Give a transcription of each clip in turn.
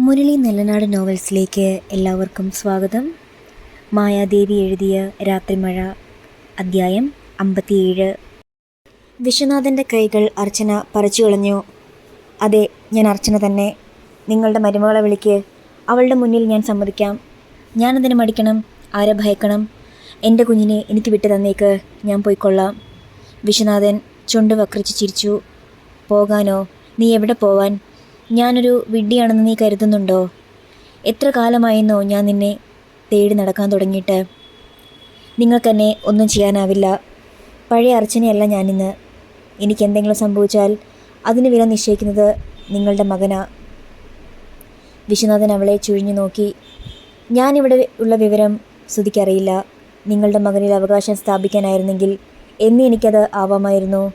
മുരളി നെല്ലനാട് നോവൽസിലേക്ക് എല്ലാവർക്കും സ്വാഗതം. മായാദേവി എഴുതിയ രാത്രിമഴ അദ്ധ്യായം അമ്പത്തിയേഴ്. വിശ്വനാഥന്റെ കൈകൾ അർച്ചന പറിച്ചു കളഞ്ഞു. അതെ ഞാൻ അർച്ചന തന്നെ. നിങ്ങളുടെ മരുമകളെ വിളിക്ക്. അവളുടെ മുന്നിൽ ഞാൻ സമ്മതിക്കാം. ഞാനതിനെ മടിക്കണം? ആരെ ഭയക്കണം? എന്റെ കുഞ്ഞിനെ എനിക്ക് വിട്ടു തന്നേക്ക്. ഞാൻ പോയിക്കൊള്ളാം വിശ്വനാഥൻ ചുണ്ട് വക്രിച്ച് ചിരിച്ചു. പോകാനോ? നീ എവിടെ പോവാൻ? ഞാനൊരു വിഡ്ഢിയാണെന്ന് നീ കരുതുന്നുണ്ടോ? എത്ര കാലമായെന്നോ ഞാൻ നിന്നെ തേടി നടക്കാൻ തുടങ്ങിയിട്ട്. നിങ്ങൾക്കെന്നെ ഒന്നും ചെയ്യാനാവില്ല. പഴയ അർച്ചനയല്ല ഞാനിന്ന്. എനിക്കെന്തെങ്കിലും സംഭവിച്ചാൽ അതിന് വില നിശ്ചയിക്കുന്നത് നിങ്ങളുടെ മകനാ. വിശ്വനാഥൻ അവളെ ചുഴിഞ്ഞു നോക്കി. ഞാനിവിടെ ഉള്ള വിവരം ശ്രുതിക്കറിയില്ല. നിങ്ങളുടെ മകനിൽ അവകാശം സ്ഥാപിക്കാനായിരുന്നെങ്കിൽ എന്നെനിക്കത് ആവാമായിരുന്നു.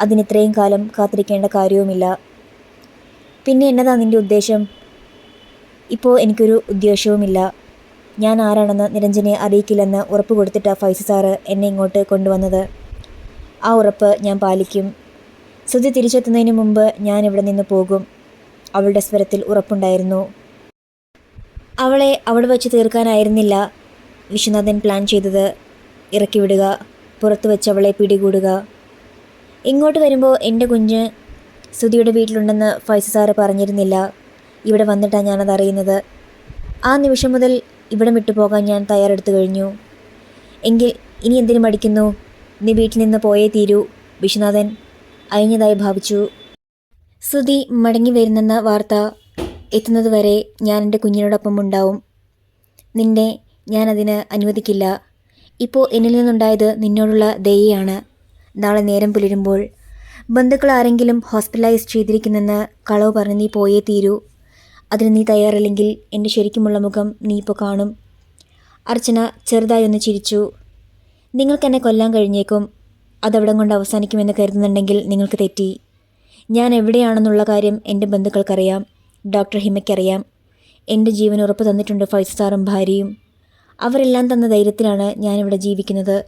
അതിനിത്രയും കാലം കാത്തിരിക്കേണ്ട കാര്യവുമില്ല. പിന്നെ എന്നതാ നിന്റെ ഉദ്ദേശം? ഇപ്പോൾ എനിക്കൊരു ഉദ്ദേശവുമില്ല. ഞാൻ ആരാണെന്ന് നിരഞ്ജനെ അറിയിക്കില്ലെന്ന് ഉറപ്പ് കൊടുത്തിട്ടാ ഫൈസ് സാറ് എന്നെ ഇങ്ങോട്ട് കൊണ്ടുവന്നത്. ആ ഉറപ്പ് ഞാൻ പാലിക്കും. ശ്രുതി തിരിച്ചെത്തുന്നതിന് മുമ്പ് ഞാൻ ഇവിടെ നിന്ന് പോകും. അവളുടെ സ്വരത്തിൽ ഉറപ്പുണ്ടായിരുന്നു. അവളെ അവിടെ വെച്ച് തീർക്കാനായിരുന്നില്ല. വിശ്വനാഥൻ പ്ലാൻ ചെയ്തത്. ഇറക്കി വിടുക പുറത്തു വെച്ച് അവളെ പിടികൂടുക. ഇങ്ങോട്ട് വരുമ്പോൾ എന്റെ കുഞ്ഞ് സുധിയുടെ വീട്ടിലുണ്ടെന്ന് ഫൈസ സാറ് പറഞ്ഞിരുന്നില്ല. ഇവിടെ വന്നിട്ടാണ് ഞാനത് അറിയുന്നത്. ആ നിമിഷം മുതൽ ഇവിടെ വിട്ടുപോകാൻ ഞാൻ തയ്യാറെടുത്തു കഴിഞ്ഞു. എങ്കിൽ ഇനി എന്തിനു മടിക്കുന്നു? നീ വീട്ടിൽ നിന്ന് പോയേ തീരൂ വിശ്വനാഥൻ. അയഞ്ഞതായി ഭാവിച്ചു. സുധി മടങ്ങി വരുന്നെന്ന വാർത്ത എത്തുന്നതുവരെ ഞാൻ എന്റെ കുഞ്ഞിനോടൊപ്പം ഉണ്ടാവും. നിന്നെ ഞാനതിന് അനുവദിക്കില്ല. ഇപ്പോൾ എന്നിൽ നിന്നുണ്ടായത് നിന്നോടുള്ള ദയയാണ്. നാളെ നേരം പുലരുമ്പോൾ ബന്ധുക്കൾ ആരെങ്കിലും ഹോസ്പിറ്റലൈസ് ചെയ്തിരിക്കുന്നെന്ന് കളവ് പറഞ്ഞ് നീ പോയേ തീരൂ. അതിന് നീ തയ്യാറല്ലെങ്കിൽ എന്റെ ശരിക്കുമുള്ള മുഖം നീ ഇപ്പോൾ കാണും. അർച്ചന ചെറുതായി ഒന്ന് ചിരിച്ചു. നിങ്ങൾക്കെന്നെ കൊല്ലാൻ കഴിഞ്ഞേക്കും. അതവിടം കൊണ്ട് അവസാനിക്കുമെന്ന് കരുതുന്നുണ്ടെങ്കിൽ നിങ്ങൾക്ക് തെറ്റി. ഞാൻ എവിടെയാണെന്നുള്ള കാര്യം എന്റെ ബന്ധുക്കൾക്കറിയാം. ഡോക്ടർ ഹിമയ്ക്കറിയാം. എന്റെ ജീവൻ ഉറപ്പ് തന്നിട്ടുണ്ട് ഫൈവ് സ്റ്റാറും ഭാര്യയും. അവരെല്ലാം തന്ന ധൈര്യത്തിലാണ് ഞാനിവിടെ ജീവിക്കുന്നത്.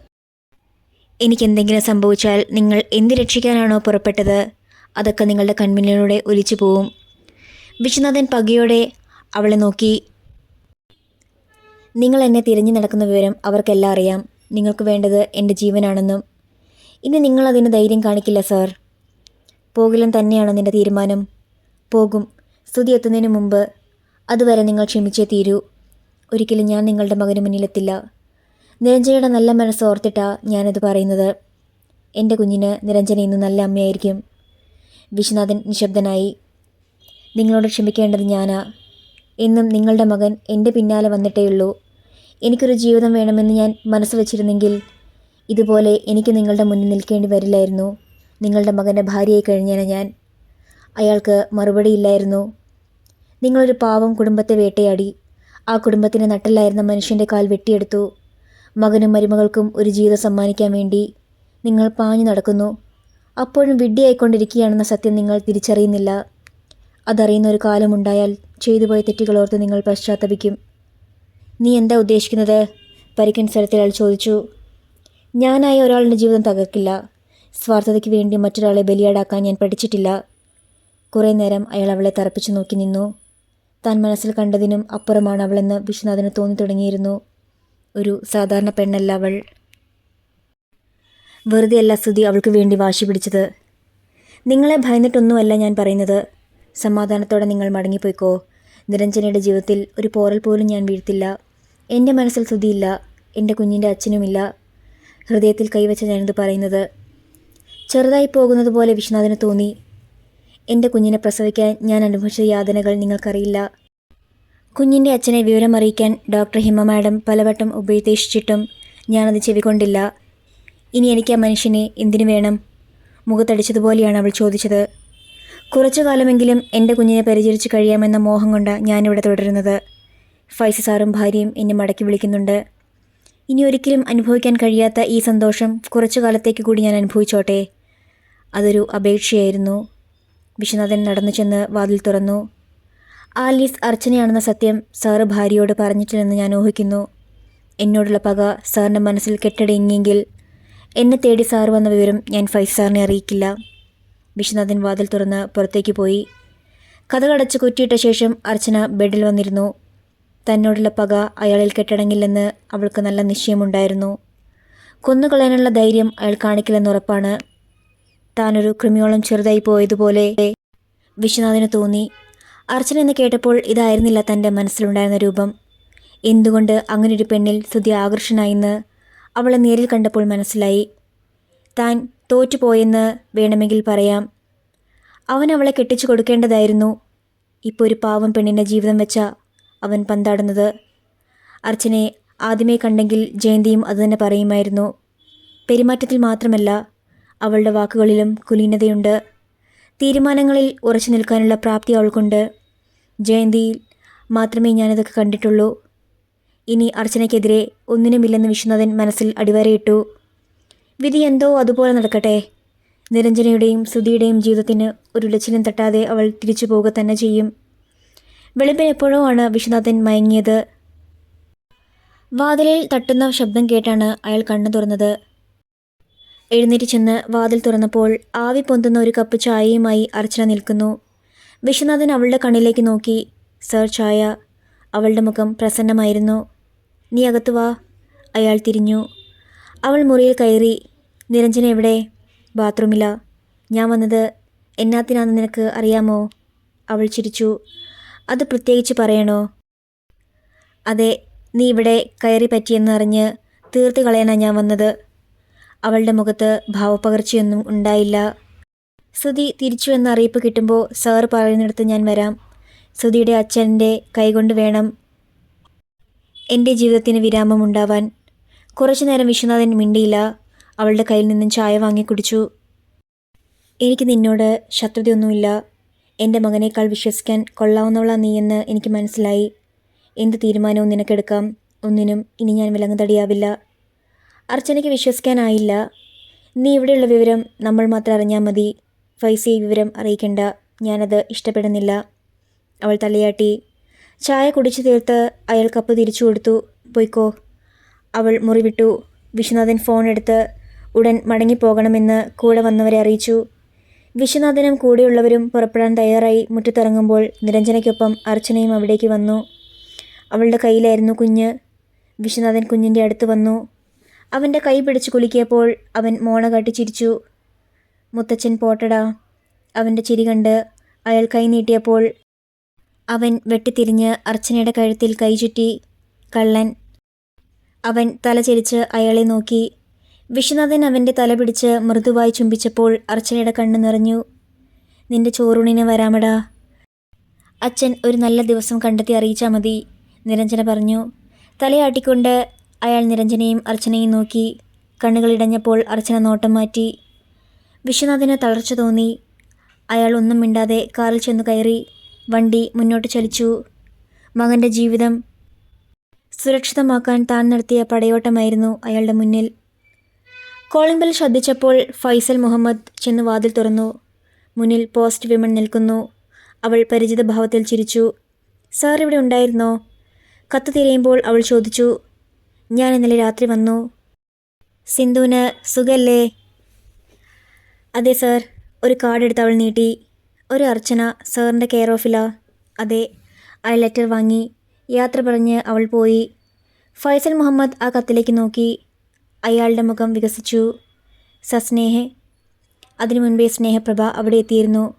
എനിക്കെന്തെങ്കിലും സംഭവിച്ചാൽ നിങ്ങൾ എന്ത് രക്ഷിക്കാനാണോ പുറപ്പെട്ടത്? അതൊക്കെ നിങ്ങളുടെ കൺമുന്നിലൂടെ ഒലിച്ചു പോവും. വിശ്വനാഥൻ പകയോടെ അവളെ നോക്കി. നിങ്ങൾ എന്നെ തിരഞ്ഞു നടക്കുന്ന വിവരം അവർക്കെല്ലാം അറിയാം. നിങ്ങൾക്ക് വേണ്ടത് എന്റെ ജീവനാണെന്നും. ഇനി നിങ്ങളതിന് ധൈര്യം കാണിക്കില്ല സാർ. പോകില്ലെന്ന് തന്നെയാണോ നിന്റെ തീരുമാനം. പോകും. സ്തുതി എത്തുന്നതിന് മുമ്പ്. അതുവരെ നിങ്ങൾ ക്ഷമിച്ചേ തീരൂ. ഒരിക്കലും ഞാൻ നിങ്ങളുടെ മകന് മുന്നിലെത്തില്ല. നിരഞ്ജനയുടെ നല്ല മനസ്സ് ഓർത്തിട്ടാ ഞാനത് പറയുന്നത്. എന്റെ കുഞ്ഞിന് നിരഞ്ജന ഇന്ന് നല്ല അമ്മയായിരിക്കും. വിശ്വനാഥൻ നിശബ്ദനായി. നിങ്ങളോട് ക്ഷമിക്കേണ്ടത് ഞാനാ. എന്നും നിങ്ങളുടെ മകൻ എന്റെ പിന്നാലെ വന്നിട്ടേയുള്ളൂ എനിക്കൊരു ജീവിതം വേണമെന്ന് ഞാൻ മനസ്സ് വച്ചിരുന്നെങ്കിൽ ഇതുപോലെ എനിക്ക് നിങ്ങളുടെ മുന്നിൽ നിൽക്കേണ്ടി വരില്ലായിരുന്നു. നിങ്ങളുടെ മകന്റെ ഭാര്യയായി കഴിഞ്ഞേനെ ഞാൻ. അയാൾക്ക് മറുപടിയില്ലായിരുന്നു നിങ്ങളൊരു പാവം കുടുംബത്തെ വേട്ടയാടി. ആ കുടുംബത്തിന് നട്ടല്ലായിരുന്ന മനുഷ്യന്റെ കാൽ വെട്ടിയെടുത്തു. മകനും മരുമകൾക്കും ഒരു ജീവിതം സമ്മാനിക്കാൻ വേണ്ടി നിങ്ങൾ പാഞ്ഞു നടക്കുന്നു. അപ്പോഴും വിഡ്ഢിയായിക്കൊണ്ടിരിക്കുകയാണെന്ന സത്യം നിങ്ങൾ തിരിച്ചറിയുന്നില്ല. അതറിയുന്ന ഒരു കാലമുണ്ടായാൽ ചെയ്തുപോയ തെറ്റുകളോർത്ത് നിങ്ങൾ പശ്ചാത്തപിക്കും. നീ എന്താ ഉദ്ദേശിക്കുന്നത്? പരിക്കൻ സ്ഥലത്തിൽ അയാൾ ചോദിച്ചു. ഞാനായി ഒരാളുടെ ജീവിതം തകർക്കില്ല. സ്വാർത്ഥതയ്ക്ക് വേണ്ടി മറ്റൊരാളെ ബലിയാടാക്കാൻ ഞാൻ പഠിച്ചിട്ടില്ല. കുറേ നേരം അയാൾ അവളെ തറപ്പിച്ചു നോക്കി നിന്നു. താൻ മനസ്സിൽ കണ്ടതിനും അപ്പുറമാണ് അവളെന്ന് വിശ്വനാഥന് തോന്നി തുടങ്ങിയിരുന്നു. ഒരു സാധാരണ പെണ്ണല്ല അവൾ. വെറുതെയല്ല സ്തുതി അവൾക്ക് വേണ്ടി വാശി പിടിച്ചത്. നിങ്ങളെ ഭയന്നിട്ടൊന്നുമല്ല ഞാൻ പറയുന്നത്. സമാധാനത്തോടെ നിങ്ങൾ മടങ്ങിപ്പോയിക്കോ. നിരഞ്ജനയുടെ ജീവിതത്തിൽ ഒരു പോറൽ പോലും ഞാൻ വീഴ്ത്തില്ല. എന്റെ മനസ്സിൽ സ്തുതിയില്ല എന്റെ കുഞ്ഞിന്റെ അച്ഛനുമില്ല. ഹൃദയത്തിൽ കൈവച്ച ഞാനിത് പറയുന്നത്. ചെറുതായി പോകുന്നത് പോലെ വിശ്വനാഥന് തോന്നി. എന്റെ കുഞ്ഞിനെ പ്രസവിക്കാൻ ഞാൻ അനുഭവിച്ച യാതനകൾ നിങ്ങൾക്കറിയില്ല. കുഞ്ഞിന്റെ അച്ഛനെ വിവരം അറിയിക്കാൻ ഡോക്ടർ ഹിമ മാഡം പലവട്ടം ഉപദേശിച്ചിട്ടും ഞാനത് ചെവികൊണ്ടില്ല ഇനി എനിക്ക് ആ മനുഷ്യനെ എന്തിനു വേണം? മുഖത്തടിച്ചതുപോലെയാണ് അവൾ ചോദിച്ചത്. കുറച്ചു കാലമെങ്കിലും എന്റെ കുഞ്ഞിനെ പരിചരിച്ച് കഴിയാമെന്ന മോഹം കൊണ്ട് ഞാനിവിടെ തുടരുന്നത്. ഫൈസ സാറും ഭാര്യയും എന്നെ മടക്കി വിളിക്കുന്നുണ്ട്. ഇനി ഒരിക്കലും അനുഭവിക്കാൻ കഴിയാത്ത ഈ സന്തോഷം കുറച്ചു കാലത്തേക്ക് കൂടി ഞാൻ അനുഭവിച്ചോട്ടെ. അതൊരു അപേക്ഷയായിരുന്നു. വിശ്വനാഥൻ നടന്നു ചെന്ന് വാതിൽ തുറന്നു. ആലീസ് അർച്ചനയാണെന്ന സത്യം സാറ് ഭാര്യയോട് പറഞ്ഞിട്ടില്ലെന്ന് ഞാൻ ഊഹിക്കുന്നു. എന്നോടുള്ള പക സാറിന്റെ മനസ്സിൽ കെട്ടടങ്ങിയെങ്കിൽ എന്നെ തേടി സാർ വന്ന വിവരം ഞാൻ ഫൈസ് സാറിനെ അറിയിക്കില്ല. വിശ്വനാഥൻ വാതിൽ തുറന്ന് പുറത്തേക്ക് പോയി. കഥകടച്ച് കുറ്റിയിട്ട ശേഷം അർച്ചന ബെഡിൽ വന്നിരുന്നു. തന്നോടുള്ള പക അയാളിൽ കെട്ടടങ്ങില്ലെന്ന് അവൾക്ക് നല്ല നിശ്ചയമുണ്ടായിരുന്നു. കൊന്നുകളയാനുള്ള ധൈര്യം അയാൾ കാണിക്കില്ലെന്ന് ഉറപ്പാണ്. താനൊരു കൃമിയോളം ചെറുതായി പോയതുപോലെ വിശ്വനാഥിന് തോന്നി. അർച്ചന എന്ന് കേട്ടപ്പോൾ ഇതായിരുന്നില്ല തന്റെ മനസ്സിലുണ്ടായിരുന്ന രൂപം. എന്തുകൊണ്ട് അങ്ങനൊരു പെണ്ണിൽ സ്തുതി ആകർഷനായെന്ന് അവളെ നേരിൽ കണ്ടപ്പോൾ മനസ്സിലായി. താൻ തോറ്റുപോയെന്ന് വേണമെങ്കിൽ പറയാം. അവൻ അവളെ കെട്ടിച്ചു കൊടുക്കേണ്ടതായിരുന്നു. ഇപ്പോൾ ഒരു പാവം പെണ്ണിന്റെ ജീവിതം വെച്ച അവൻ പന്താടുന്നത്. അർച്ചനെ ആദ്യമേ കണ്ടെങ്കിൽ ജയന്തിയും അതുതന്നെ പറയുമായിരുന്നു. പെരുമാറ്റത്തിൽ മാത്രമല്ല അവളുടെ വാക്കുകളിലും കുലീനതയുണ്ട്. തീരുമാനങ്ങളിൽ ഉറച്ചു നിൽക്കാനുള്ള പ്രാപ്തി അവൾക്കുണ്ട്. ജയന്തിയിൽ മാത്രമേ ഞാനിതൊക്കെ കണ്ടിട്ടുള്ളൂ. ഇനി അർച്ചനയ്ക്കെതിരെ ഒന്നിനുമില്ലെന്ന് വിശ്വനാഥൻ മനസ്സിൽ അടിവരയിട്ടു. വിധി എന്തോ അതുപോലെ നടക്കട്ടെ. നിരഞ്ജനയുടെയും ശ്രുതിയുടെയും ജീവിതത്തിന് ഒരു ഉലച്ചിലും തട്ടാതെ അവൾ തിരിച്ചു പോവുക തന്നെ ചെയ്യും. വെളുപ്പിന് എപ്പോഴോ ആണ് വിശ്വനാഥൻ മയങ്ങിയത്. വാതിലിൽ തട്ടുന്ന ശബ്ദം കേട്ടാണ് അയാൾ കണ്ണു തുറന്നത്. എഴുന്നേറ്റ് ചെന്ന് വാതിൽ തുറന്നപ്പോൾ ആവി പൊന്തുന്ന ഒരു കപ്പ് ചായയുമായി അർച്ചന നിൽക്കുന്നു. വിശ്വനാഥൻ അവളുടെ കണ്ണിലേക്ക് നോക്കി സർ ചായ. അവളുടെ മുഖം പ്രസന്നമായിരുന്നു. നീ അകത്ത് വാ അയാൾ തിരിഞ്ഞു. അവൾ മുറിയിൽ കയറി നിരഞ്ജന എവിടെ? ബാത്റൂമില. ഞാൻ വന്നത് എന്നാത്തിനാന്ന് നിനക്ക് അറിയാമോ? അവൾ ചിരിച്ചു. അത് പ്രത്യേകിച്ച് പറയണോ? അതെ നീ ഇവിടെ കയറി പറ്റിയെന്ന് അറിഞ്ഞ് തീർത്ത് കളയാനാണ് ഞാൻ വന്നത്. അവളുടെ മുഖത്ത് ഭാവപ്പകർച്ചയൊന്നും ഉണ്ടായില്ല. സുധി തിരിച്ചു എന്ന അറിയിപ്പ് കിട്ടുമ്പോൾ സാർ പറയുന്നിടത്ത് ഞാൻ വരാം. സുധിയുടെ അച്ഛന്റെ കൈകൊണ്ട് വേണം എന്റെ ജീവിതത്തിന് വിരാമം ഉണ്ടാവാൻ. കുറച്ചു നേരം വിശ്വനാഥൻ മിണ്ടിയില്ല. അവളുടെ കയ്യിൽ നിന്നും ചായ വാങ്ങി കുടിച്ചു. എനിക്ക് നിന്നോട് ശത്രുതയൊന്നുമില്ല. എന്റെ മകനേക്കാൾ വിശ്വസിക്കാൻ കൊള്ളാവുന്നവളാ നീയെന്ന് എനിക്ക് മനസ്സിലായി. എന്ത് തീരുമാനവും നിനക്കെടുക്കാം. ഒന്നിനും ഇനി ഞാൻ വിലങ്ങുതടിയാവില്ല. അർച്ചനയ്ക്ക് വിശ്വസിക്കാനായില്ല. നീ ഇവിടെയുള്ള വിവരം നമ്മൾ മാത്രം അറിഞ്ഞാൽ മതി. ഫൈസി വിവരം അറിയിക്കണ്ട. ഞാനത് ഇഷ്ടപ്പെടുന്നില്ല. അവൾ തലയാട്ടി. ചായ കുടിച്ചു തീർത്ത് അയാൾ കപ്പ് തിരിച്ചു കൊടുത്തു. പോയിക്കോ. അവൾ മുറിവിട്ടു. വിശ്വനാഥൻ ഫോൺ എടുത്ത് ഉടൻ മടങ്ങിപ്പോകണമെന്ന് കൂടെ വന്നവരെ അറിയിച്ചു. വിശ്വനാഥനും കൂടെയുള്ളവരും പുറപ്പെടാൻ തയ്യാറായി മുറ്റത്തിറങ്ങുമ്പോൾ നിരഞ്ജനയ്ക്കൊപ്പം അർച്ചനയും അവിടേക്ക് വന്നു. അവളുടെ കയ്യിലായിരുന്നു കുഞ്ഞ്. വിശ്വനാഥൻ കുഞ്ഞിന്റെ അടുത്ത് വന്നു. അവന്റെ കൈ പിടിച്ച് കുലുക്കിയപ്പോൾ അവൻ മോണ കാട്ടി ചിരിച്ചു. മുത്തച്ഛൻ പോട്ടടാ. അവന്റെ ചിരി കണ്ട് അയാൾ കൈ നീട്ടിയപ്പോൾ അവൻ വെട്ടിത്തിരിഞ്ഞ് അർച്ചനയുടെ കഴുത്തിൽ കൈ ചുറ്റി കള്ളൻ. അവൻ തല ചിരിച്ച് അയാളെ നോക്കി. വിശ്വനാഥൻ അവന്റെ തല പിടിച്ച് മൃദുവായി ചുംബിച്ചപ്പോൾ അർച്ചനയുടെ കണ്ണ് നിറഞ്ഞു. നിന്റെ ചോറൂണിന് വരാമടാ. അച്ഛൻ ഒരു നല്ല ദിവസം കണ്ടെത്തി അറിയിച്ചാൽ മതി നിരഞ്ജന പറഞ്ഞു. തലയാട്ടിക്കൊണ്ട് അയാൾ നിരഞ്ജനയും അർച്ചനയും നോക്കി. കണ്ണുകളിടഞ്ഞപ്പോൾ അർച്ചന നോട്ടം മാറ്റി. വിശ്വനാഥന് തളർച്ച തോന്നി. അയാൾ ഒന്നും മിണ്ടാതെ കാറിൽ ചെന്നു കയറി. വണ്ടി മുന്നോട്ട് ചലിച്ചു. മകന്റെ ജീവിതം സുരക്ഷിതമാക്കാൻ താൻ നടത്തിയ പടയോട്ടമായിരുന്നു അയാളുടെ മുന്നിൽ. കോളിംഗ് ബെൽ ശ്രദ്ധിച്ചപ്പോൾ ഫൈസൽ മുഹമ്മദ് ചെന്ന് വാതിൽ തുറന്നു. മുന്നിൽ പോസ്റ്റ് വിമൺ നിൽക്കുന്നു. അവൾ പരിചിത ഭാവത്തിൽ ചിരിച്ചു. സാർ ഇവിടെ ഉണ്ടായിരുന്നോ? കത്ത് തിരയുമ്പോൾ അവൾ ചോദിച്ചു. ഞാൻ ഇന്നലെ രാത്രി വന്നു. സിന്ധുവിന് സുഖല്ലേ? അതെ സർ. ഒരു കാർഡ് എടുത്ത് അവൾ നീട്ടി. ഒരു അർച്ചന സാറിന്റെ കെയർ ഓഫിലാ. അതെ ആ ലെറ്റർ വാങ്ങി. യാത്ര പറഞ്ഞ് അവൾ പോയി. ഫൈസൽ മുഹമ്മദ് ആ കത്തിലേക്ക് നോക്കി. അയാളുടെ മുഖം വികസിച്ചു. സസ്നേഹെ അതിനു മുൻപേ സ്നേഹപ്രഭ അവിടെ എത്തിയിരുന്നു.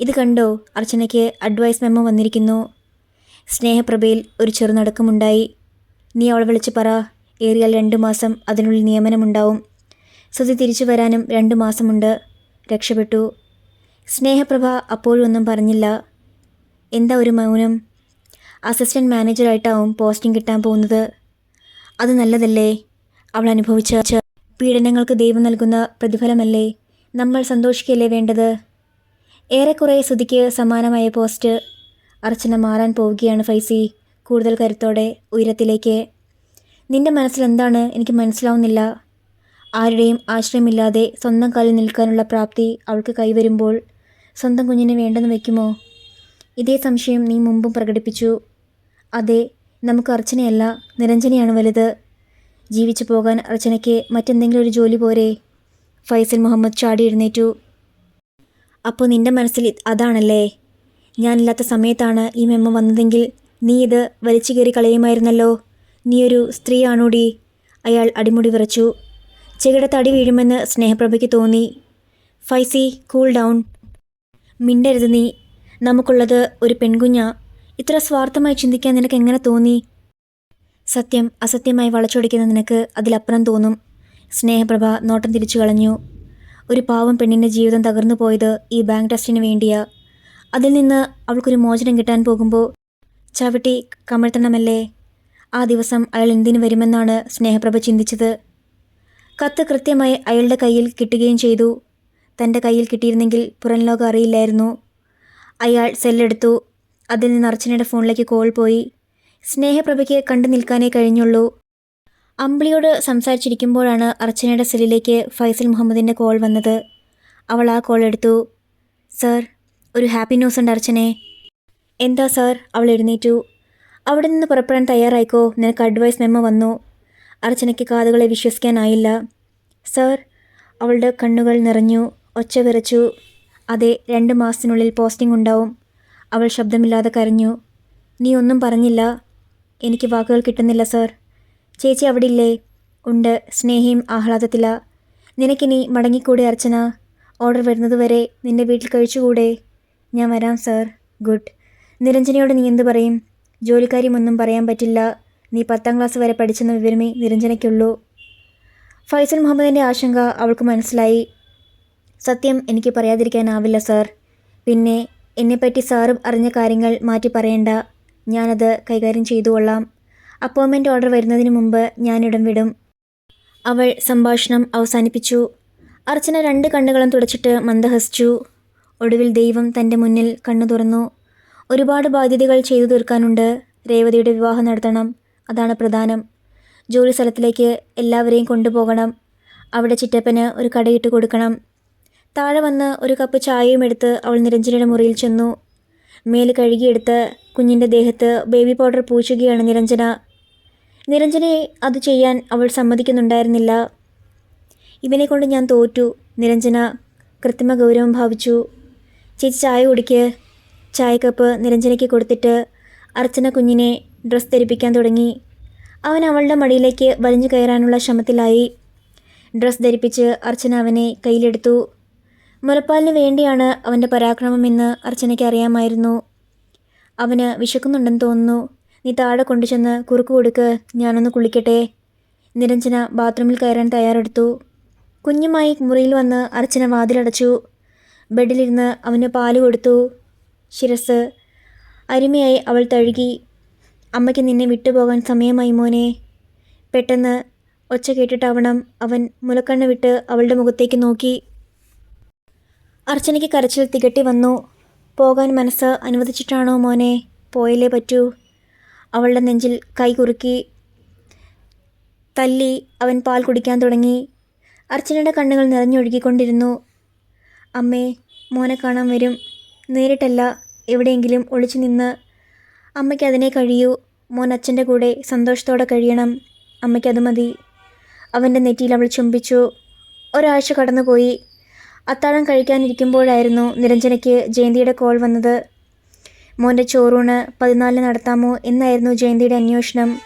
ഇത് കണ്ടോ? അർച്ചനയ്ക്ക് അഡ്വൈസ് മെമ്മോ വന്നിരിക്കുന്നു. സ്നേഹപ്രഭയിൽ ഒരു ചെറുനടക്കമുണ്ടായി. നീ അവളെ വിളിച്ച് പറ. ഏറിയാൽ രണ്ട് മാസം അതിനുള്ളിൽ നിയമനമുണ്ടാവും. സുധി തിരിച്ചു വരാനും രണ്ട് മാസമുണ്ട്. രക്ഷപ്പെട്ടു. സ്നേഹപ്രഭ അപ്പോഴും ഒന്നും പറഞ്ഞില്ല. എന്താ ഒരു മൗനം? അസിസ്റ്റന്റ് മാനേജറായിട്ടാവും പോസ്റ്റിംഗ് കിട്ടാൻ പോകുന്നത്. അത് നല്ലതല്ലേ? അവൾ അനുഭവിച്ച പീഡനങ്ങൾക്ക് ദൈവം നൽകുന്ന പ്രതിഫലമല്ലേ? നമ്മൾ സന്തോഷിക്കല്ലേ വേണ്ടത്? ഏറെക്കുറെ സുതിക്ക് സമാനമായ പോസ്റ്റ്. അർച്ചന മാറാൻ പോവുകയാണ് ഫൈസി. കൂടുതൽ കരുത്തോടെ ഉയരത്തിലേക്ക്. നിന്റെ മനസ്സിലെന്താണ്? എനിക്ക് മനസ്സിലാവുന്നില്ല. ആരുടെയും ആശ്രയമില്ലാതെ സ്വന്തം കാലിൽ നിൽക്കാനുള്ള പ്രാപ്തി അവൾക്ക് കൈവരുമ്പോൾ സ്വന്തം കുഞ്ഞിനെ വേണ്ടെന്ന് വയ്ക്കുമോ? ഇതേ സംശയം നീ മുമ്പും പ്രകടിപ്പിച്ചു. അതെ നമുക്ക് അർച്ചനയല്ല നിരഞ്ജനയാണ് വലുത്. ജീവിച്ചു പോകാൻ അർച്ചനയ്ക്ക് മറ്റെന്തെങ്കിലും ഒരു ജോലി പോരെ ഫൈസൽ മുഹമ്മദ് ചാടി എഴുന്നേറ്റു. അപ്പോൾ നിന്റെ മനസ്സിൽ അതാണല്ലേ? ഞാനില്ലാത്ത സമയത്താണ് ഈ മെമ്മ വന്നതെങ്കിൽ നീ ഇത് വലിച്ചു കയറി കളയുമായിരുന്നല്ലോ. നീയൊരു സ്ത്രീയാണോടി? അയാൾ അടിമുടി വിറച്ചു. ചെകിട തടി വീഴുമെന്ന് സ്നേഹപ്രഭയ്ക്ക് തോന്നി. Faizy cool down. മിണ്ടരുത് നീ. നമുക്കുള്ളത് ഒരു പെൺകുഞ്ഞ. ഇത്ര സ്വാർത്ഥമായി ചിന്തിക്കാൻ നിനക്ക് എങ്ങനെ തോന്നി? സത്യം അസത്യമായി വളച്ചൊടിക്കുന്ന നിനക്ക് അതിലപ്പുറം തോന്നും. സ്നേഹപ്രഭ നോട്ടം തിരിച്ചു കളഞ്ഞു. ഒരു പാവം പെണ്ണിന്റെ ജീവിതം തകർന്നു പോയത് ഈ ബാങ്ക് ടെസ്റ്റിന് വേണ്ടിയാ. അതിൽ നിന്ന് അവൾക്കൊരു മോചനം കിട്ടാൻ പോകുമ്പോൾ ചവിട്ടി കമഴ്ത്തണമല്ലേ? ആ ദിവസം അയാൾ എന്തിനു വരുമെന്നാണ് സ്നേഹപ്രഭ ചിന്തിച്ചത്. കത്ത് കൃത്യമായി അയാളുടെ കയ്യിൽ കിട്ടുകയും ചെയ്തു. തന്റെ കയ്യിൽ കിട്ടിയിരുന്നെങ്കിൽ പുറം ലോകം അറിയില്ലായിരുന്നു. അയാൾ സെല്ലെടുത്തു അതിൽ നിന്ന് അർച്ചനയുടെ ഫോണിലേക്ക് കോൾ പോയി. സ്നേഹപ്രഭയ്ക്ക് കണ്ടു നിൽക്കാനേ കഴിഞ്ഞുള്ളൂ. അമ്പിളിയോട് സംസാരിച്ചിരിക്കുമ്പോഴാണ് അർച്ചനയുടെ സെല്ലിലേക്ക് ഫൈസൽ മുഹമ്മദിന്റെ കോൾ വന്നത്. അവൾ ആ കോൾ എടുത്തു. സർ ഒരു ഹാപ്പി ന്യൂസ് ഉണ്ട് അർച്ചനെ. എന്താ സാർ? അവൾ എഴുന്നേറ്റു. അവിടെ നിന്ന് പുറപ്പെടാൻ തയ്യാറായിക്കോ? നിനക്ക് അഡ്വൈസ് മെമ്മ വന്നു. അർച്ചനയ്ക്ക് കാതുകളെ വിശ്വസിക്കാനായില്ല. സാർ അവളുടെ കണ്ണുകൾ നിറഞ്ഞു ഒച്ച വിറച്ചു. അതെ രണ്ട് മാസത്തിനുള്ളിൽ പോസ്റ്റിംഗ് ഉണ്ടാവും. അവൾ ശബ്ദമില്ലാതെ കരഞ്ഞു. നീ ഒന്നും പറഞ്ഞില്ല. എനിക്ക് വാക്കുകൾ കിട്ടുന്നില്ല സാർ. ചേച്ചി അവിടെ ഇല്ലേ? ഉണ്ട്. സ്നേഹയും ആഹ്ലാദത്തില. നിനക്കിനി മടങ്ങിക്കൂടെ അർച്ചന? ഓർഡർ വരുന്നതുവരെ നിന്റെ വീട്ടിൽ കഴിച്ചുകൂടെ? ഞാൻ വരാം സാർ. ഗുഡ്. നിരഞ്ജനയോട് നീ എന്തു പറയും? ജോലിക്കാരിയൊന്നും പറയാൻ പറ്റില്ല. നീ പത്താം ക്ലാസ് വരെ പഠിച്ചെന്ന വിവരമേ നിരഞ്ജനയ്ക്കുള്ളൂ. ഫൈസൽ മുഹമ്മദിന്റെ ആശങ്ക അവൾക്ക് മനസ്സിലായി. സത്യം എനിക്ക് പറയാതിരിക്കാനാവില്ല സാർ. പിന്നെ എന്നെപ്പറ്റി സാറും അറിഞ്ഞ കാര്യങ്ങൾ മാറ്റി പറയേണ്ട. ഞാനത് കൈകാര്യം ചെയ്തുകൊള്ളാം അപ്പോയിൻമെന്റ് ഓർഡർ വരുന്നതിന് മുമ്പ് ഞാനിടം വിടും. അവൾ സംഭാഷണം അവസാനിപ്പിച്ചു. അർച്ചന രണ്ട് കണ്ണുകളും തുടച്ചിട്ട് മന്ദഹസിച്ചു. ഒടുവിൽ ദൈവം തന്റെ മുന്നിൽ കണ്ണു തുറന്നു. ഒരുപാട് ബാധ്യതകൾ ചെയ്തു തീർക്കാനുണ്ട്. രേവതിയുടെ വിവാഹം നടത്തണം. അതാണ് പ്രധാനം. ജോലി സ്ഥലത്തിലേക്ക് എല്ലാവരെയും കൊണ്ടുപോകണം. അവിടെ ചിറ്റപ്പന് ഒരു കടയിട്ട് കൊടുക്കണം. താഴെ വന്ന് ഒരു കപ്പ് ചായയും എടുത്ത് അവൾ നിരഞ്ജനയുടെ മുറിയിൽ ചെന്നു. മേൽ കഴുകിയെടുത്ത് കുഞ്ഞിന്റെ ദേഹത്ത് ബേബി പൗഡർ പൂശുകയാണ് നിരഞ്ജന. നിരഞ്ജനയെ അത് ചെയ്യാൻ അവൾ സമ്മതിക്കുന്നുണ്ടായിരുന്നില്ല. ഇവനെ കൊണ്ട് ഞാൻ തോറ്റു നിരഞ്ജന കൃത്രിമ ഗൗരവം ഭാവിച്ചു. ചേച്ചി ചായ കുടിക്ക്. ചായക്കപ്പ് നിരഞ്ജനയ്ക്ക് കൊടുത്തിട്ട് അർച്ചന കുഞ്ഞിനെ ഡ്രസ്സ് ധരിപ്പിക്കാൻ തുടങ്ങി. അവൻ അവളുടെ മടിയിലേക്ക് വലിഞ്ഞു കയറാനുള്ള ശ്രമത്തിലായി. ഡ്രസ്സ് ധരിപ്പിച്ച് അർച്ചന അവനെ കയ്യിലെടുത്തു. മുലപ്പാലിന് വേണ്ടിയാണ് അവന്റെ പരാക്രമമെന്ന് അർച്ചനയ്ക്ക് അറിയാമായിരുന്നു. അവന് വിശക്കുന്നുണ്ടെന്ന് തോന്നുന്നു. നീ താഴെ കൊണ്ടുചെന്ന് കുറുക്ക് കൊടുക്ക് ഞാനൊന്ന് കുളിക്കട്ടെ. നിരഞ്ജന ബാത്റൂമിൽ കയറാൻ തയ്യാറെടുത്തു. കുഞ്ഞുമായി മുറിയിൽ വന്ന് അർച്ചന വാതിലടച്ചു. ബെഡിലിരുന്ന് അവന് പാൽ കൊടുത്തു. ശിരസ്. അരുമയായി അവൾ തഴുകി അമ്മയ്ക്ക് നിന്നെ വിട്ടുപോകാൻ സമയമായി മോനെ. പെട്ടെന്ന് ഒച്ച കേട്ടിട്ടാവണം. അവൻ മുലക്കണ്ണ് വിട്ട് അവളുടെ മുഖത്തേക്ക് നോക്കി. അർച്ചനയ്ക്ക് കരച്ചിൽ തികട്ടി വന്നു. പോകാൻ മനസ്സ് അനുവദിച്ചിട്ടാണോ മോനെ? പോയല്ലേ പറ്റൂ. അവളുടെ നെഞ്ചിൽ കൈ കുറുക്കി. തല്ലി അവൻ പാൽ കുടിക്കാൻ തുടങ്ങി. അർച്ചനയുടെ കണ്ണുകൾ നിറഞ്ഞൊഴുകിക്കൊണ്ടിരുന്നു. അമ്മേ മോനെ കാണാൻ വരും. നേരിട്ടല്ല. എവിടെയെങ്കിലും ഒളിച്ചു നിന്ന് അമ്മയ്ക്ക് അതിനെ കഴിയൂ. മോൻ അച്ഛന്റെ കൂടെ സന്തോഷത്തോടെ കഴിയണം. അമ്മയ്ക്കത് മതി. അവന്റെ നെറ്റിയിൽ അവൾ ചുംബിച്ചു. ഒരാഴ്ച കടന്നുപോയി. അത്താഴം കഴിക്കാനിരിക്കുമ്പോഴായിരുന്നു നിരഞ്ജനയ്ക്ക് ജയന്തിയുടെ കോൾ വന്നത്. മോന്റെ ചോറൂണ് പതിനാലിന് നടത്താമോ എന്നായിരുന്നു ജയന്തിയുടെ അന്വേഷണം.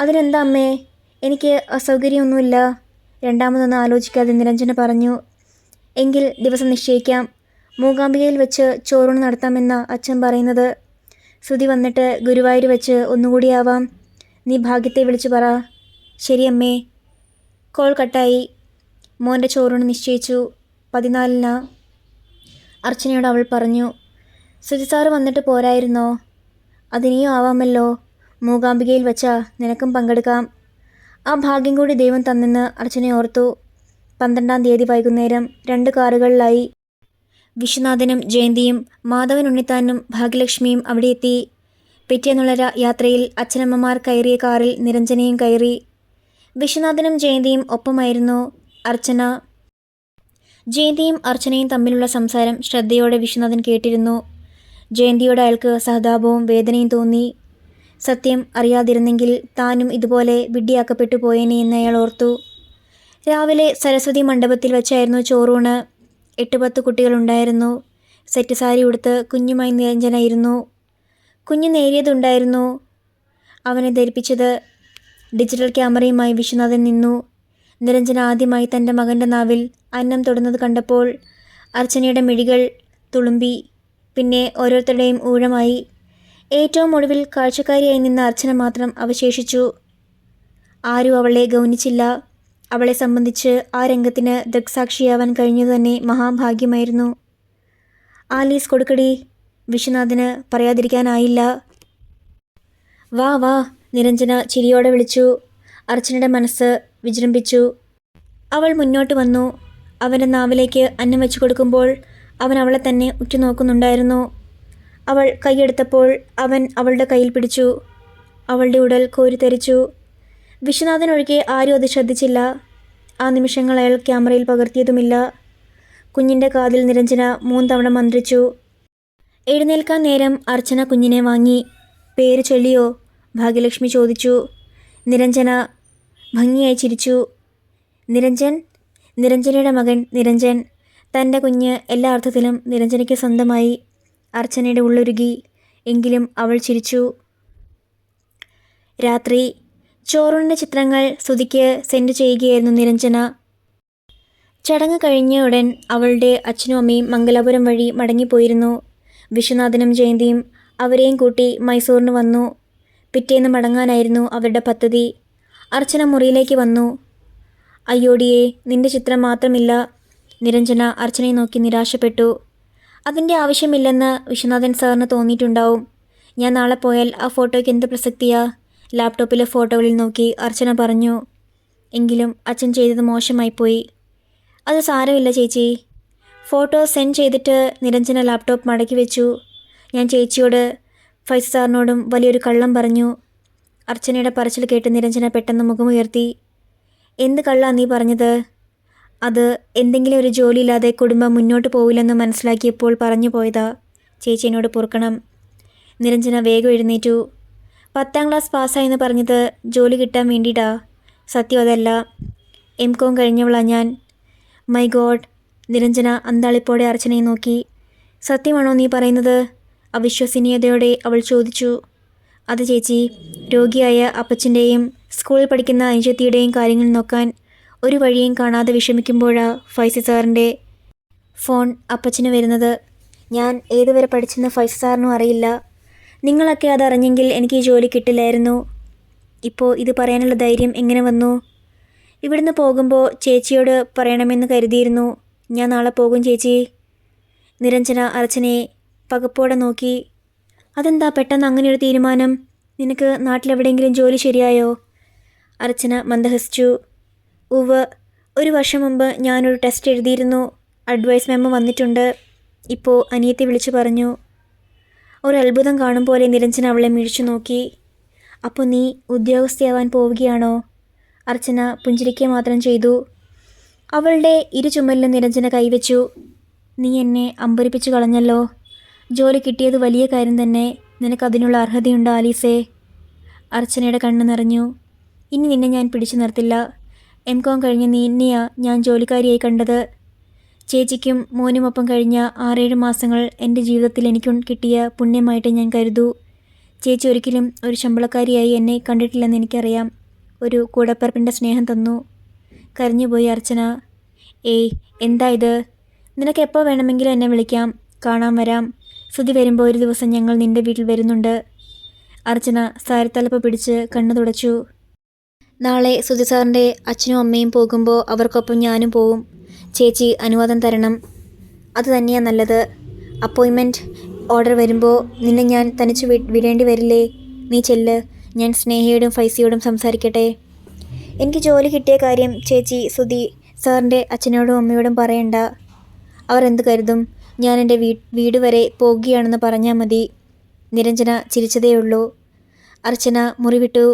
അതിനെന്താ അമ്മേ? എനിക്ക് അസൗകര്യമൊന്നുമില്ല. രണ്ടാമതൊന്നും ആലോചിക്കാതെ നിരഞ്ജന പറഞ്ഞു. എങ്കിൽ ദിവസം നിശ്ചയിക്കാം. മൂകാംബികയിൽ വെച്ച് ചോറൂണ് നടത്താമെന്ന അച്ഛൻ പറയുന്നത്. ശ്രുതി വന്നിട്ട് ഗുരുവായൂർ വെച്ച് ഒന്നുകൂടിയാവാം നീ ഭാഗ്യത്തെ വിളിച്ചു പറ. ശരിയമ്മേ. കോൾ കട്ടായി. മോന്റെ ചോറൂണ് നിശ്ചയിച്ചു. പതിനാലിന്. അർച്ചനയോട് അവൾ പറഞ്ഞു ശ്രുതി സാറ് വന്നിട്ട് പോരായിരുന്നോ? അതിനെയോ ആവാമല്ലോ. മൂകാംബികയിൽ വച്ചാ നിനക്കും പങ്കെടുക്കാം. ആ ഭാഗ്യം കൂടി ദൈവം തന്നെന്ന് അർച്ചന ഓർത്തു. പന്ത്രണ്ടാം തീയതി വൈകുന്നേരം രണ്ട് കാറുകളിലായി. വിശ്വനാഥനും ജയന്തിയും മാധവൻ ഉണ്ണിത്താനും ഭാഗ്യലക്ഷ്മിയും അവിടെ എത്തി. പിറ്റേന്നുള്ള യാത്രയിൽ അച്ഛനമ്മമാർ കയറിയ കാറിൽ നിരഞ്ജനയും കയറി. വിശ്വനാഥനും ജയന്തിയും ഒപ്പമായിരുന്നു അർച്ചന. ജയന്തിയും അർച്ചനയും തമ്മിലുള്ള സംസാരം ശ്രദ്ധയോടെ വിശ്വനാഥൻ കേട്ടിരുന്നു. ജയന്തിയോട് അയാൾക്ക് സഹതാപവും വേദനയും തോന്നി. സത്യം അറിയാതിരുന്നെങ്കിൽ താനും ഇതുപോലെ വിഡ്ഢിയാക്കപ്പെട്ടു പോയേനെ എന്ന് അയാൾ ഓർത്തു. രാവിലെ സരസ്വതി മണ്ഡപത്തിൽ വെച്ചായിരുന്നു ചോറൂണ്. എട്ട് പത്ത് കുട്ടികളുണ്ടായിരുന്നു. സെറ്റ് സാരി ഉടുത്ത് കുഞ്ഞുമായി നിരഞ്ജനായിരുന്നു. കുഞ്ഞ് നേരിയതുണ്ടായിരുന്നു. അവനെ ധരിപ്പിച്ചത് ഡിജിറ്റൽ ക്യാമറയുമായി വിശ്വനാഥൻ നിന്നു. നിരഞ്ജന ആദ്യമായി തന്റെ മകന്റെ നാവിൽ അന്നം തൊടുന്നത് കണ്ടപ്പോൾ അർച്ചനയുടെ മിഴികൾ തുളുമ്പി പിന്നെ ഓരോരുത്തരുടെയും ഊഴമായി. ഏറ്റവും ഒടുവിൽ കാഴ്ചക്കാരിയായി നിന്ന അർച്ചന മാത്രം അവശേഷിച്ചു. ആരും അവളെ ഗൗനിച്ചില്ല. അവളെ സംബന്ധിച്ച് ആ രംഗത്തിന് ദൃക്സാക്ഷിയാവാൻ കഴിഞ്ഞത് തന്നെ മഹാഭാഗ്യമായിരുന്നു. ആലീസ് കൊടുക്കടി വിശ്വനാഥിന് പറയാതിരിക്കാനായില്ല. വാ വാ നിരഞ്ജന ചിരിയോടെ വിളിച്ചു. അർച്ചനയുടെ മനസ്സ് വിജൃംഭിച്ചു. അവൾ മുന്നോട്ട് വന്നു. അവന്റെ നാവിലേക്ക് അന്നം വെച്ചു കൊടുക്കുമ്പോൾ അവൻ അവളെ തന്നെ ഉറ്റുനോക്കുന്നുണ്ടായിരുന്നു. അവൾ കൈയെടുത്തപ്പോൾ അവൻ അവളുടെ കയ്യിൽ പിടിച്ചു. അവളുടെ ഉടൽ കോരിത്തരിച്ചു വിശ്വനാഥനൊഴികെ ആരും അത് ശ്രദ്ധിച്ചില്ല. ആ നിമിഷങ്ങൾ അയാൾ ക്യാമറയിൽ പകർത്തിയതുമില്ല. കുഞ്ഞിന്റെ കാതിൽ നിരഞ്ജന മൂന്ന് മന്ത്രിച്ചു. എഴുന്നേൽക്കാൻ നേരം അർച്ചന കുഞ്ഞിനെ വാങ്ങി. പേര് ചൊല്ലിയോ ഭാഗ്യലക്ഷ്മി ചോദിച്ചു. നിരഞ്ജന ഭംഗിയായി ചിരിച്ചു. നിരഞ്ജൻ? നിരഞ്ജനയുടെ മകൻ നിരഞ്ജൻ. തന്റെ കുഞ്ഞ് എല്ലാ അർത്ഥത്തിലും നിരഞ്ജനയ്ക്ക് സ്വന്തമായി. അർച്ചനയുടെ ഉള്ളൊരുകി. എങ്കിലും അവൾ ചിരിച്ചു. രാത്രി ചോറൂണിന്റെ ചിത്രങ്ങൾ സ്തുതിക്ക് സെൻഡ് ചെയ്യുകയായിരുന്നു നിരഞ്ജന. ചടങ്ങ് കഴിഞ്ഞ ഉടൻ അവളുടെ അച്ഛനും അമ്മയും മംഗലാപുരം വഴി മടങ്ങിപ്പോയിരുന്നു. വിശ്വനാഥനും ജയന്തിയും അവരെയും കൂട്ടി മൈസൂറിന് വന്നു. പിറ്റേന്ന് മടങ്ങാനായിരുന്നു അവരുടെ പദ്ധതി. അർച്ചന മുറിയിലേക്ക് വന്നു. അയ്യോടിയെ നിന്റെ ചിത്രം മാത്രമില്ല നിരഞ്ജന അർച്ചനയെ നോക്കി നിരാശപ്പെട്ടു. അതിന്റെ ആവശ്യമില്ലെന്ന് വിശ്വനാഥൻ സാറിന് തോന്നിയിട്ടുണ്ടാവും. ഞാൻ നാളെ പോയാൽ ആ ഫോട്ടോയ്ക്ക് എന്ത് പ്രസക്തിയാ? ലാപ്ടോപ്പിലെ ഫോട്ടോകളിൽ നോക്കി അർച്ചന പറഞ്ഞു എങ്കിലും അച്ഛൻ ചെയ്തത് മോശമായിപ്പോയി. അത് സാരമില്ല ചേച്ചി. ഫോട്ടോ സെൻഡ് ചെയ്തിട്ട് നിരഞ്ജന ലാപ്ടോപ്പ് മടക്കി വെച്ചു. ഞാൻ ചേച്ചിയോട് ഫൈസ് സാറിനോടും വലിയൊരു കള്ളം പറഞ്ഞു. അർച്ചനയുടെ പറച്ചിൽ കേട്ട് നിരഞ്ജന പെട്ടെന്ന് മുഖമുയർത്തി. എന്ത് കള്ളാ നീ പറഞ്ഞത്? അത് എന്തെങ്കിലും ഒരു ജോലിയില്ലാതെ കുടുംബം മുന്നോട്ട് പോവില്ലെന്ന് മനസ്സിലാക്കിയപ്പോൾ പറഞ്ഞു പോയതാ. ചേച്ചി എന്നോട് പൊറുക്കണം. നിരഞ്ജന വേഗം എഴുന്നേറ്റു. പത്താം ക്ലാസ് പാസ്സായെന്ന് പറഞ്ഞത് ജോലി കിട്ടാൻ വേണ്ടിയിട്ടാ. സത്യം അതല്ല. എം കോം കഴിഞ്ഞവളാ ഞാൻ. മൈ ഗോഡ് നിരഞ്ജന അന്താളിപ്പോടെ അർച്ചനയെ നോക്കി. സത്യമാണോ നീ പറയുന്നത്? അവിശ്വസനീയതയോടെ അവൾ ചോദിച്ചു. അത് ചേച്ചി രോഗിയായ അപ്പച്ചന്റെയും സ്കൂളിൽ പഠിക്കുന്ന അനുജത്തിയുടെയും കാര്യങ്ങൾ നോക്കാൻ ഒരു വഴിയും കാണാതെ വിഷമിക്കുമ്പോഴാണ് ഫൈസി സാറിന്റെ ഫോൺ അപ്പച്ചന് വരുന്നത്. ഞാൻ ഏതുവരെ പഠിച്ചെന്ന് ഫൈസി സാറിനും അറിയില്ല. നിങ്ങളൊക്കെ അതറിഞ്ഞെങ്കിൽ എനിക്ക് ഈ ജോലി കിട്ടില്ലായിരുന്നു. ഇപ്പോൾ ഇത് പറയാനുള്ള ധൈര്യം എങ്ങനെ വന്നു? ഇവിടുന്ന് പോകുമ്പോൾ ചേച്ചിയോട് പറയണമെന്ന് കരുതിയിരുന്നു. ഞാൻ നാളെ പോകും ചേച്ചി. നിരഞ്ജന അർച്ചനയെ പകപ്പോടെ നോക്കി. അതെന്താ പെട്ടെന്ന് അങ്ങനെ ഒരു തീരുമാനം? നിനക്ക് നാട്ടിലെവിടെയെങ്കിലും ജോലി ശരിയായോ? അർച്ചന മന്ദഹസിച്ചു. ഉവ് ഒരു വർഷം മുമ്പ് ഞാനൊരു ടെസ്റ്റ് എഴുതിയിരുന്നു. അഡ്വൈസ് മെമ്മോ വന്നിട്ടുണ്ട്. ഇപ്പോൾ അനിയത്തി വിളിച്ചു പറഞ്ഞു. ഒരു അത്ഭുതം കാണും പോലെ നിരഞ്ജൻ അവളെ മിഴിച്ചു നോക്കി. അപ്പോൾ നീ ഉദ്യോഗസ്ഥയാവാൻ പോവുകയാണോ? അർച്ചന പുഞ്ചിരിക്കുക മാത്രം ചെയ്തു. അവളുടെ ഇരു ചുമലിലും നിരഞ്ജന കൈവച്ചു. നീ എന്നെ അമ്പരിപ്പിച്ചു കളഞ്ഞല്ലോ. ജോലി കിട്ടിയത് വലിയ കാര്യം തന്നെ. നിനക്കതിനുള്ള അർഹതയുണ്ടോ ആലീസേ? അർച്ചനയുടെ കണ്ണ് നിറഞ്ഞു. ഇനി നിന്നെ ഞാൻ പിടിച്ചു നിർത്തില്ല. എം. കോം കഴിഞ്ഞ് നിന്നെയാ ഞാൻ ജോലിക്കാരിയായി കണ്ടത്. ചേച്ചിക്കും മോനുമൊപ്പം കഴിഞ്ഞ ആറേഴ് മാസങ്ങൾ എന്റെ ജീവിതത്തിൽ എനിക്കും കിട്ടിയ പുണ്യമായിട്ട് ഞാൻ കരുതൂ. ചേച്ചി ഒരിക്കലും ഒരു ശമ്പളക്കാരിയായി എന്നെ കണ്ടിട്ടില്ലെന്ന് എനിക്കറിയാം. ഒരു കൂടപ്പറപ്പിന്റെ സ്നേഹം തന്നു. കരഞ്ഞുപോയി അർച്ചന. ഏയ് എന്താ ഇത്? നിനക്ക് എപ്പോൾ വേണമെങ്കിലും എന്നെ വിളിക്കാം. കാണാൻ വരാം. സ്തുതി വരുമ്പോൾ ഒരു ദിവസം ഞങ്ങൾ നിന്റെ വീട്ടിൽ വരുന്നുണ്ട്. അർച്ചന സാരത്തലപ്പ് പിടിച്ച് കണ്ണു തുടച്ചു. നാളെ സുധി സാറിന്റെ അച്ഛനും അമ്മയും പോകുമ്പോൾ അവർക്കൊപ്പം ഞാനും പോവും. ചേച്ചി അനുവാദം തരണം. അത് തന്നെയാണ് നല്ലത്. അപ്പോയിൻമെന്റ് ഓർഡർ വരുമ്പോൾ നിന്നെ ഞാൻ തനിച്ച് വിടേണ്ടി വരില്ലേ? നീ ചെല്ല്. ഞാൻ സ്നേഹയോടും ഫൈസിയോടും സംസാരിക്കട്ടെ. എനിക്ക് ജോലി കിട്ടിയ കാര്യം ചേച്ചി സുധി സാറിന്റെ അച്ഛനോടും അമ്മയോടും പറയണ്ട. അവർ എന്ത് കരുതും? ഞാൻ എന്റെ വീട് വരെ പോകുകയാണെന്ന് പറഞ്ഞാൽ മതി. നിരഞ്ജന ചിരിച്ചതേയുള്ളൂ അർച്ചന മുറിവിട്ടു.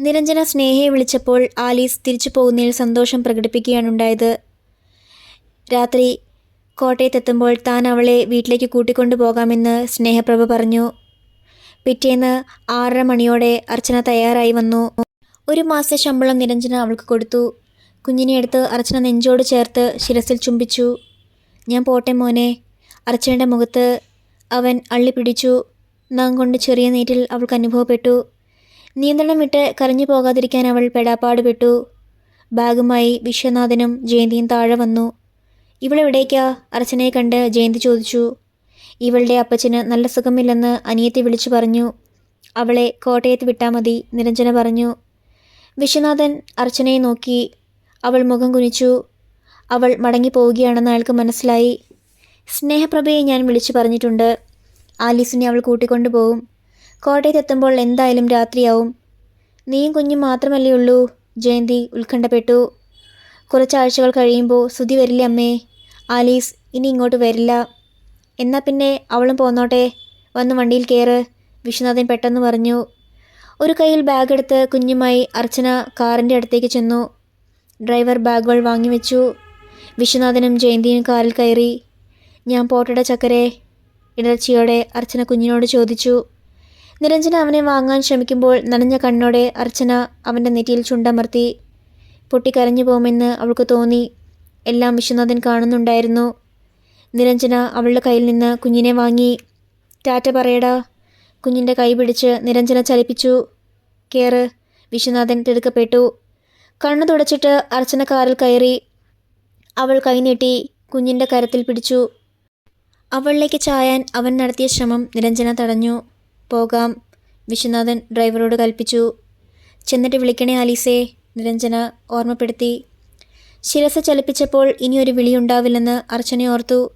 നിരഞ്ജന സ്നേഹയെ വിളിച്ചപ്പോൾ ആലീസ് തിരിച്ചു പോകുന്നതിൽ സന്തോഷം പ്രകടിപ്പിക്കുകയാണുണ്ടായത് രാത്രി കോട്ടയത്തെത്തുമ്പോൾ താൻ അവളെ വീട്ടിലേക്ക് കൂട്ടിക്കൊണ്ടു പോകാമെന്ന് സ്നേഹപ്രഭ പറഞ്ഞു. പിറ്റേന്ന് ആറര മണിയോടെ അർച്ചന തയ്യാറായി വന്നു. ഒരു മാസത്തെ ശമ്പളം നിരഞ്ജന അവൾക്ക് കൊടുത്തു. കുഞ്ഞിനെ എടുത്ത് അർച്ചന നെഞ്ചോട് ചേർത്ത് ശിരസിൽ ചുംബിച്ചു. ഞാൻ പോട്ടെ മോനെ അർച്ചനയുടെ മുഖത്ത് അവൻ അള്ളി പിടിച്ചു. നാം കൊണ്ട് ചെറിയ നീറ്റിൽ അവൾക്ക് അനുഭവപ്പെട്ടു. നിയന്ത്രണം വിട്ട് കരഞ്ഞു പോകാതിരിക്കാൻ അവൾ പെടാപ്പാടുപെട്ടു. ഭാഗമായി വിശ്വനാഥനും ജയന്തിയും താഴെ വന്നു. ഇവളെവിടേക്കാ അർച്ചനയെ കണ്ട് ജയന്തി ചോദിച്ചു. ഇവളുടെ അപ്പച്ചന് നല്ല സുഖമില്ലെന്ന് അനിയത്തി വിളിച്ചു പറഞ്ഞു. അവളെ കോട്ടയത്ത് വിട്ടാൽ മതി നിരഞ്ജന പറഞ്ഞു. വിശ്വനാഥൻ അർച്ചനയെ നോക്കി. അവൾ മുഖം കുനിച്ചു. അവൾ മടങ്ങി പോവുകയാണെന്ന് അയാൾക്ക് മനസ്സിലായി. സ്നേഹപ്രഭയെ ഞാൻ വിളിച്ചു പറഞ്ഞിട്ടുണ്ട്. ആലീസിനെ അവൾ കൂട്ടിക്കൊണ്ടു പോവും. കോട്ടയത്തെത്തുമ്പോൾ എന്തായാലും രാത്രിയാവും. നീയും കുഞ്ഞും മാത്രമല്ലേ ഉള്ളൂ? ജയന്തി ഉത്കണ്ഠപ്പെട്ടു. കുറച്ചാഴ്ചകൾ കഴിയുമ്പോൾ സുതി വരില്ലേ അമ്മേ? ആലീസ് ഇനി ഇങ്ങോട്ട് വരില്ല. എന്നാൽ പിന്നെ അവളും പോന്നോട്ടെ. വന്ന് വണ്ടിയിൽ കയറ് വിശ്വനാഥൻ പെട്ടെന്ന് പറഞ്ഞു. ഒരു കയ്യിൽ ബാഗ് എടുത്ത് കുഞ്ഞുമായി അർച്ചന കാറിന്റെ അടുത്തേക്ക് ചെന്നു. ഡ്രൈവർ ബാഗുകൾ വാങ്ങിവെച്ചു വിശ്വനാഥനും ജയന്തിയും കാറിൽ കയറി. ഞാൻ പോട്ടയുടെ ചക്കരെ ഇടർച്ചയോടെ അർച്ചന കുഞ്ഞിനോട് ചോദിച്ചു. നിരഞ്ജന അവനെ വാങ്ങാൻ ശ്രമിക്കുമ്പോൾ നനഞ്ഞ കണ്ണോടെ അർച്ചന അവന്റെ നെറ്റിയിൽ ചുണ്ടമർത്തി. പൊട്ടിക്കരഞ്ഞു പോകുമെന്ന് അവൾക്ക് തോന്നി. എല്ലാം വിശ്വനാഥൻ കാണുന്നുണ്ടായിരുന്നു. നിരഞ്ജന അവളുടെ കയ്യിൽ നിന്ന് കുഞ്ഞിനെ വാങ്ങി. ടാറ്റ പറയടാ. കുഞ്ഞിന്റെ കൈ പിടിച്ച് നിരഞ്ജന ചലിപ്പിച്ചു. കയറ് വിശ്വനാഥൻ തിടുക്കപ്പെട്ടു. കണ്ണു തുടച്ചിട്ട് അർച്ചന കാറിൽ കയറി. അവൾ കൈനീട്ടി കുഞ്ഞിന്റെ കരത്തിൽ പിടിച്ചു. അവളിലേക്ക് ചായാൻ അവൻ നടത്തിയ ശ്രമം നിരഞ്ജന തടഞ്ഞു. പോകാം. വിശ്വനാഥൻ ഡ്രൈവറോട് കൽപ്പിച്ചു. ചെന്നിട്ട് വിളിക്കണേ ആലീസേ. നിരഞ്ജന ഓർമ്മപ്പെടുത്തി. ശിരസ ചലിപ്പിച്ചപ്പോൾ ഇനിയൊരു വിളിയുണ്ടാവില്ലെന്ന് അർച്ചന ഓർത്തു.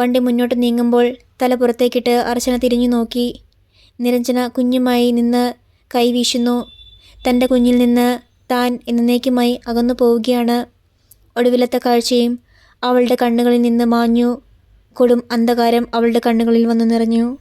വണ്ടി മുന്നോട്ട് നീങ്ങുമ്പോൾ തല പുറത്തേക്കിട്ട് അർച്ചന തിരിഞ്ഞു നോക്കി. നിരഞ്ജന കുഞ്ഞുമായി നിന്ന് കൈവീശുന്നു തന്റെ കുഞ്ഞിൽ നിന്ന് താൻ എന്നേക്കുമായി അകന്നു പോവുകയാണ്. ഒടുവിലത്തെ കാഴ്ചയും അവളുടെ കണ്ണുകളിൽ നിന്ന് മാഞ്ഞു. കൊടും അന്ധകാരം അവളുടെ കണ്ണുകളിൽ വന്നു നിറഞ്ഞു.